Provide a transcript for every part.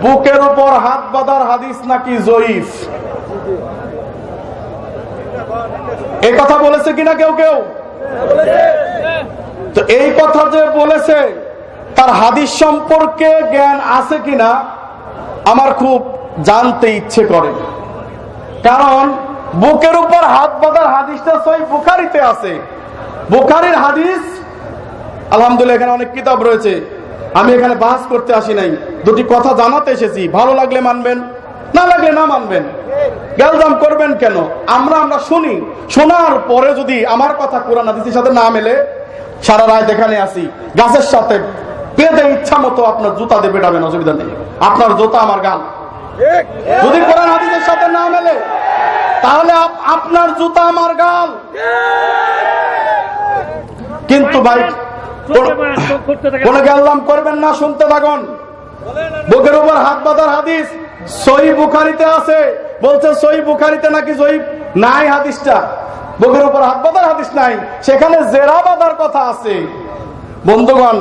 বুকের উপর হাত বাঁধার হাদিস নাকি জয়ীফ? এ কথা বলেছে কিনা কেউ কেউ? তো এই কথা যে বলেছে, তার হাদিস সম্পর্কে জ্ঞান আছে কিনা, আমার খুব জানতে ইচ্ছে করে। কারণ, বুকের উপর হাত বাঁধার হাদিসটা সই বুখারিতে আছে। বুখারির হাদিস, আলহামদুলিল্লাহ, এখানে অনেক কিতাব রয়েছে। আমি এখানে বাস করতে আসি নাই। দুটি কথা জানাতে এসেছি। ভালো লাগলে মানবেন, না লাগলে না মানবেন। গ্যালজাম করবেন কেন? আমরা আমরা শুনি। শোনার পরে যদি আমার কথা কোরআন হাদিসের সাথে না মেলে, সারা রাত এখানে আসি গাছের সাথে বেঁধে ইচ্ছা মতো আপনার জুতা দিয়ে পেটাবেন, অসুবিধা নেই। আপনার জুতা আমার গান যদি কোরআন হাদিসের সাথে না মেলে, তাহলে আপনার জুতা আমার গাল। কিন্তু ভাই কোন- করবেন না শুনতে থাকুন। বুকের উপর হাত বাঁধার হাদিস সই বুখারিতে আছে। বলছে সই বুখারিতে নাকি সই নাই হাদিসটা? বুকের উপর হাত বাঁধার হাদিস নাই। সেখানে জেরা বাঁধার কথা আছে। বন্ধুগণ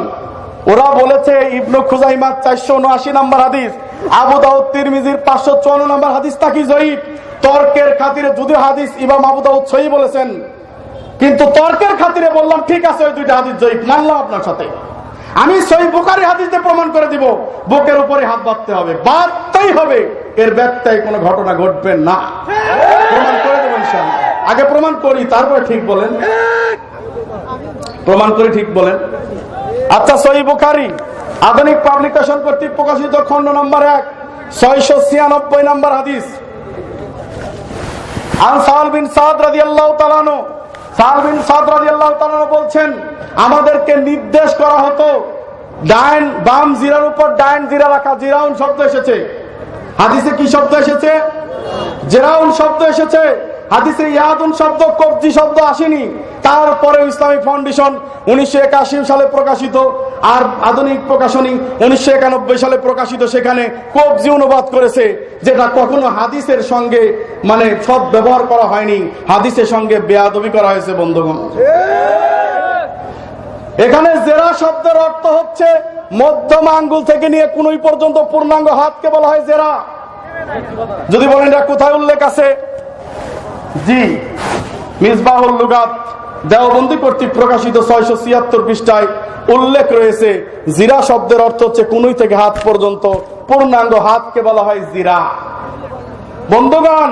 ওরা বলেছে ইবনু খুজাইমার চারশো উনআশি নম্বর হাদিস আবু দাউদ তিরমিজির পাঁচশো চুয়ান্ন নম্বর হাদিস নাকি জয়ীব তর্কের খাতিরে যদিও হাদিস ইমাম আবু দাউদ সহি বলেছেন কিন্তু তর্কের খাতিরে বললাম, ঠিক আছে, ওই দুইটা হাদিস জয়ীব মানলাম আপনার সাথে। আমি সই বুকারি হাদিস প্রমাণ করে দিব, বুকের উপরে হাত বাঁধতে হবে, বাঁধতেই হবে। এর ব্যত্যয় কোনো ঘটনা ঘটবে না। প্রমাণ করে দেবো। আগে প্রমাণ করি, তারপরে ঠিক বলেন। প্রমাণ করে ঠিক বলেন। আচ্ছা সই বুখারি, আধুনিক পাবলিকেশন কর্তৃক প্রকাশিত খণ্ড নম্বর এক, ছয়শো ছিয়ানব্বই নম্বর হাদিস। আন সাল বিন সাদ রাদিয়াল্লাহু তাআলা আনহু সাল বিন সাদ রাদিয়াল্লাহু তাআলা আনহু বলছেন, আমাদেরকে নির্দেশ করা হতো, ডাইন বাম জিরার উপর ডাইন জিরা রাখা, জিরাউন শব্দ এসেছে। হাদিসে কি শব্দ এসেছে? জেরাউন শব্দ এসেছে। হাদিসে ইয়াদুন শব্দ, কবজি শব্দ আসেনি। তারপরে ইসলামিক ফাউন্ডেশন উনিশশো একাশি সালে প্রকাশিত, আর আধুনিক প্রকাশনী উনিশশো একানব্বই সালে প্রকাশিত, সেখানে কবজি অনুবাদ করেছে, যেটা কখনো হাদিসের সঙ্গে মানে সৎ ব্যবহার করা হয়নি। হাদিসের সঙ্গে বেয়াদবি করা হয়েছে, বন্ধুগণ। এখানে জেরা শব্দের অর্থ হচ্ছে, মধ্যম আঙ্গুল থেকে নিয়ে কুনুই পর্যন্ত পূর্ণাঙ্গ হাতকে বলা হয় জেরা। যদি বলেন এটা কোথায় উল্লেখ আছে জি। মিসবাহুল লুগাত দেওবন্দি কর্তৃক প্রকাশিত ছয়শো ছিয়াত্তর পৃষ্ঠায় উল্লেখ রয়েছে, জিরা শব্দের অর্থ হচ্ছে কুনুই থেকে হাত পর্যন্ত, পূর্ণাঙ্গ হাতকে বলা হয় জিরা। বন্ধুগণ,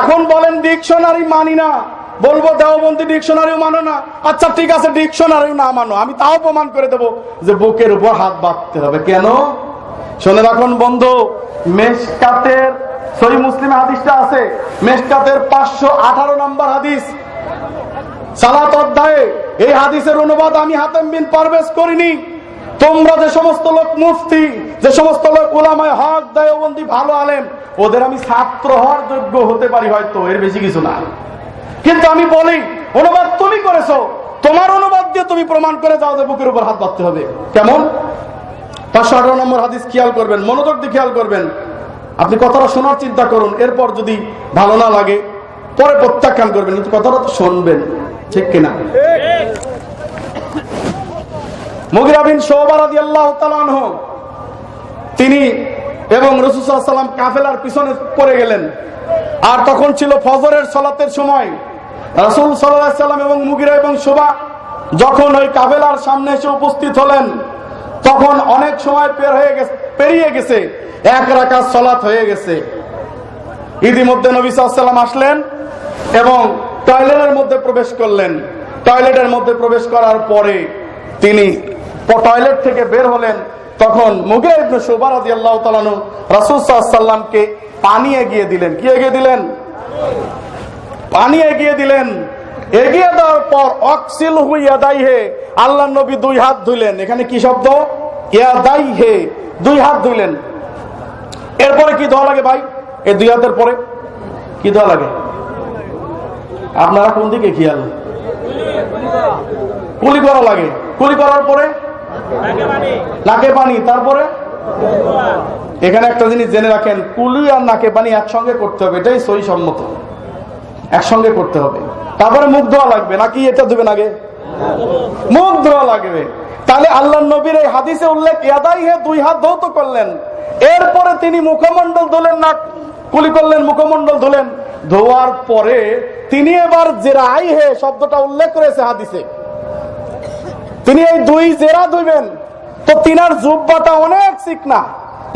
এখন বলেন ডিকশনারি মানি না। বলব দেওবন্দি ডিকশনারিও মানো না। আচ্ছা ঠিক আছে, ডিকশনারিও না মানো। আমি তাও প্রমাণ করে দেবো যে বুকের উপর হাত বাঁধতে হবে। কেন? শুনে রাখুন বন্ধু, মেশকাতের সহি হাদিসটা আছে। মেশকাতের পাঁচশো আঠারো নম্বর হাদিস। সালাত অধ্যায়ে এই হাদিসের অনুবাদ আমি হাতেম বিন করিনি। তোমরা যে সমস্ত লোক মুফতি, যে সমস্ত লোক ওলামায় হক ভালো আলেম, ওদের আমি ছাত্র হওয়ার যোগ্য হতে পারি হয়তো, এর বেশি কিছু না। কিন্তু আমি বলি, অনুবাদ তুমি করেছ, তোমার অনুবাদ দিয়ে তুমি প্রমাণ করে যাও যে বুকের উপর হাত বাঁধতে হবে। কেমন? পাঁচশো আঠারো নম্বর হাদিস, খেয়াল করবেন, মনোযোগ দিয়ে খেয়াল করবেন। আপনি কথাটা শোনার চিন্তা করুন, এরপর যদি ভালো না লাগে, পরে প্রত্যাখ্যান করবেন, কিন্তু কথাটা তো শুনবেন, ঠিক কিনা? মুগিরা বিন শোবা রাদিয়াল্লাহু তাআলা আনহু, তিনি এবং রসুসাল্লাম কাফেলার পিছনে পড়ে গেলেন। আর তখন ছিল ফজরের সলাতের সময়। রসুল সাল্লাম এবং মুগিরা এবং শোভা যখন ওই কাফেলার সামনে এসে উপস্থিত হলেন তখন অনেক সময় পের হয়ে গেছে, পেরিয়ে গেছে। এক রাখা সলাত হয়ে গেছে। ইতিমধ্যে নবী সাল্লাম আসলেন এবং টয়লেটের মধ্যে প্রবেশ করলেন। টয়লেটের মধ্যে প্রবেশ করার পরে তিনি টয়লেট থেকে বের হলেন। তখন মুগে ইবনে শুবা রাদিয়াল্লাহু তাআলা আনহু রাসূল সাল্লাল্লাহু পানি এগিয়ে দিলেন। কি এগিয়ে দিলেন? পানি এগিয়ে দিলেন। এগিয়ে দেওয়ার পর অক্সিল হুইয়াদাই হে আল্লাহ নবী দুই হাত ধুইলেন। এখানে কি শব্দ? ইয়াদাই হে, দুই হাত ধুইলেন। এরপরে কি ধোয়া লাগে ভাই? এই দুই হাতের পরে কি ধোয়া লাগে? আপনারা কোন দিকে খেয়াল? কুলি করা লাগে। কুলি করার পরে? নাকে পানি। তারপরে? এখানে একটা জিনিস জেনে রাখেন, কুলি আর নাকে পানি একসঙ্গে করতে হবে, এটাই সই সম্মত একসঙ্গে করতে হবে। তারপরে মুখ ধোয়া লাগবে, নাকি এটা দেবেন আগে? মুখ ধোয়া লাগবে। তাহলে আল্লাহ নবীর এই হাদিসে উল্লেখ ইয়াদাই হে দুই হাত ধৌত করলেন। এরপরে তিনি মুখমণ্ডল ধুলেন না কুলি করলেন, মুখমণ্ডল ধুলেন। ধোয়ার পরে তিনি এবার জেরাই হে শব্দটা উল্লেখ করেছে হাদিসে। তিনি এই দুই জেরা ধুইবেন, তো তিনার জুব্বাটা অনেক চিকনা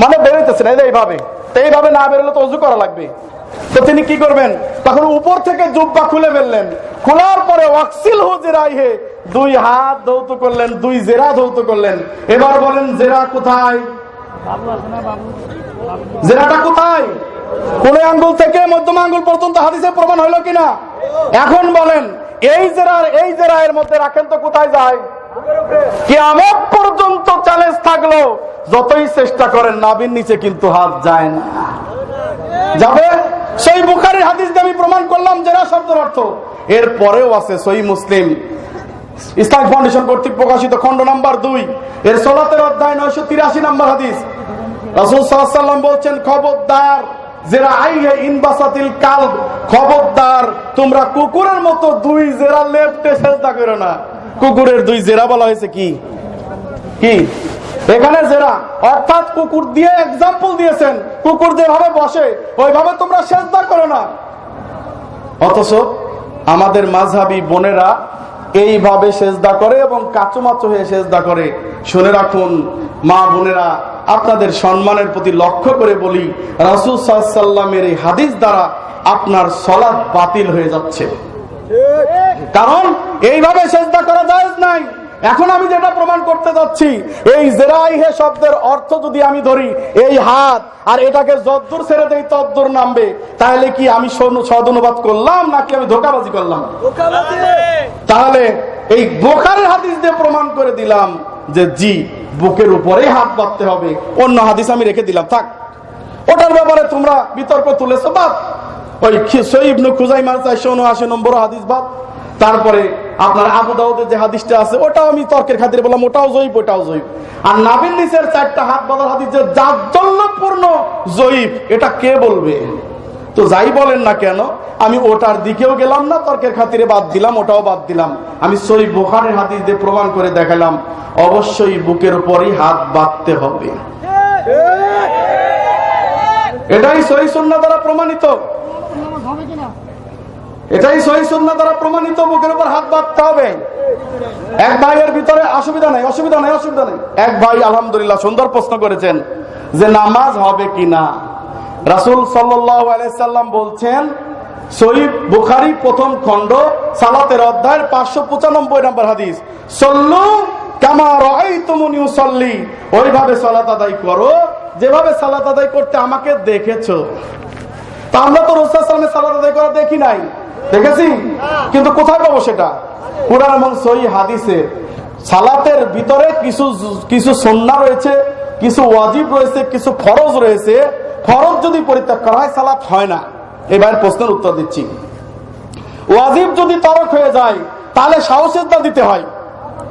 মানে বেরোইতেছে না এইভাবে। এইভাবে না বেরোলে তো অজু করা লাগবে। তো তিনি কি করবেন? তখন উপর থেকে জুব্বা খুলে ফেললেন। খোলার পরে ওয়াক্সিল হু জেরাই হে। দুই হাত ধৌত করলেন, দুই জেরা ধৌত করলেন। এবার বলেন, জেরা কোথায়? জেরাটা কোথায়? কোন আঙ্গুল থেকে মধ্যম আঙ্গুল পর্যন্ত হাদিসে প্রমাণ হলো কিনা? এখন বলেন, এই জেরার, এই জেরা এর মধ্যে রাখেন তো কোথায় যায়? কিয়ামত পর্যন্ত চ্যালেঞ্জ থাকল, যতই চেষ্টা করেন নাবির নিচে কিন্তু হাত যায় না। যাবে? সেই বুখারির হাদিস আমি প্রমাণ করলাম, জেরা শব্দের অর্থ। এর পরেও আছে সই মুসলিম। ইসলাম ফাউন্ডেশন কর্তৃক প্রকাশিত খণ্ড নাম্বার দুই। এর সোলাতের অধ্যায় নয়শো তিরাশি নাম্বার হাদিস। রাসুল সাল্লাম বলছেন, খবরদার, জেরা আইহে ইনবাসাতিল কাল খবরদার, তোমরা কুকুরের মতো দুই জেরা লেফটে চেষ্টা করো না। কুকুরের দুই জেরা বলা হয়েছে কি? কি? এখানে জেরা। অর্থাৎ কুকুর দিয়ে এক্সাম্পল দিয়েছেন। কুকুর যেভাবে বসে, ওইভাবে তোমরা চেষ্টা করো না। অথচ আমাদের মাঝাবি বোনেরা এইভাবে সেজদা করে এবং কাচুমাচু হয়ে সেজদা করে। শুনে রাখুন, মা বোনেরা, আপনাদের সম্মানের প্রতি লক্ষ্য করে বলি, রাসুল সাল্লামের এই হাদিস দ্বারা আপনার সলাদ বাতিল হয়ে যাচ্ছে। কারণ এইভাবে চেষ্টা করা যায় নাই। এখন আমি যেটা প্রমাণ করতে যাচ্ছি, এই জেরাইহে শব্দের অর্থ যদি আমি ধরি, এই হাত, আর এটাকে যদ্দূর ছেড়ে দেই, তদ্দূর নামবে, তাহলে কি আমি সদ অনুবাদ করলাম, নাকি আমি ধোকাবাজি করলাম? তাহলে এই বোখারের হাদিস দিয়ে প্রমাণ করে দিলাম যে জি, বুকের উপরে হাত বাঁধতে হবে, অন্য হাদিস আমি রেখে দিলাম, থাক। ওটার ব্যাপারে তোমরা বিতর্ক তুলেছো, বাদ। ওই সইবনু খুজাই মার চারশো উনআশি নম্বর হাদিস, বাদ। তারপরে আপনার আবু দাউদের যে হাদিসটা আছে ওটাও আমি তর্কের খাতিরে বললাম ওটাও জয়ীব ওটাও জয়ীব। আর নাবিল নিসের চারটা হাত বাঁধার হাদিস যে জাজ্জল্যপূর্ণ জয়ীব এটা কে বলবে? তো যাই বলেন না কেন আমি ওটার দিকেও গেলাম না তর্কের খাতিরে বাদ দিলাম ওটাও বাদ দিলাম। আমি সই বোখারের হাদিস দিয়ে প্রমাণ করে দেখালাম অবশ্যই বুকের উপরই হাত বাঁধতে হবে। এটাই সহি সন্না দ্বারা প্রমাণিত। এটাই সন্না দ্বারা প্রমাণিত বুকের উপর হাত হবে। এক ভাইয়ের ভিতরে অসুবিধা নেই অসুবিধা নেই অসুবিধা নেই। এক ভাই আলহামদুলিল্লাহ সুন্দর প্রশ্ন করেছেন যে নামাজ হবে কি না রাসুল সাল্লাম বলছেন শহীদ বুখারি প্রথম খণ্ড, সালাতের অধ্যায়ের পাঁচশো পঁচানব্বই নম্বর হাদিস, সল্লু কামা রহাই তুমুনি সল্লি ওইভাবে সালাত আদায় করো, যেভাবে সালাত আদায় করতে আমাকে দেখেছ। তা আমরা তো রোসালামের সালাত আদায় করা দেখি নাই। দেখেছি? কিন্তু কোথায় পাবো সেটা? কোরআন এবং সহি হাদিসে। সালাতের ভিতরে কিছু কিছু সন্না রয়েছে, কিছু ওয়াজিব রয়েছে, কিছু ফরজ রয়েছে। ফরজ যদি পরিত্যাগ করা হয়, সালাত হয় না। এবার প্রশ্নের উত্তর দিচ্ছি। ওয়াজিব যদি তরক হয়ে যায়, তাহলে সাহসের দিতে হয়।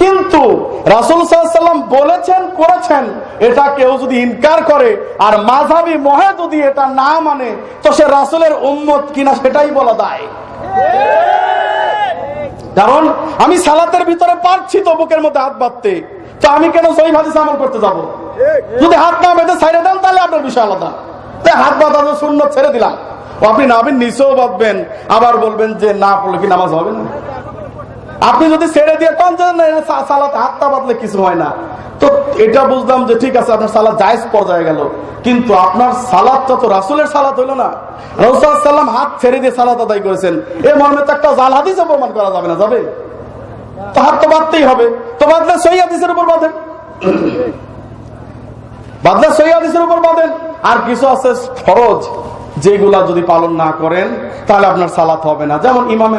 কিন্তু রাসুল সাল্লাম বলেছেন, করেছেন। এটা কেউ যদি ইনকার করে, আর মাঝাবি মহে যদি এটা না মানে তো সে রাসুলের উম্মত কিনা সেটাই বলা দায়। কারণ আমি সালাতের ভিতরে পারছি তো বুকের মধ্যে হাত বাঁধতে। তো আমি কেন সহি হাদিস আমল করতে যাব? যদি হাত না বেঁধে ছাইড়ে দেন, তাহলে আপনার বিষয় আলাদা। হাত বাঁধানো শূন্য ছেড়ে দিলাম। আপনি নাবিন, নিচেও বাঁধবেন, আবার বলবেন যে না পড়লে কি নামাজ হবে না? আপনি যদি ছেড়ে দিয়ে কন যে সালাত, হাতটা বাঁধলে কিছু হয় না। তো এটা বুঝলাম যে ঠিক আছে, আপনার সালাদ জায়জ পর্যায়ে গেল। কিন্তু আপনার সালাদটা তো রাসুলের সালাদ হইল না। রসুলাম হাত ছেড়ে দিয়ে সালাদ আদায় করেছেন। এ মর্মে তো একটা জাল হাদিসে প্রমাণ করা যাবে না, যাবে? তো হাত তো বাঁধতেই হবে। তো বাঁধলে সই হাদিসের উপর বাঁধেন। বাঁধলে সই হাদিসের উপর বাঁধেন। আর কিছু আছে ফরজ, যেগুলা যদি পালন না করেন, তাহলে আপনার সালাত হবে না। যেমন ইমামের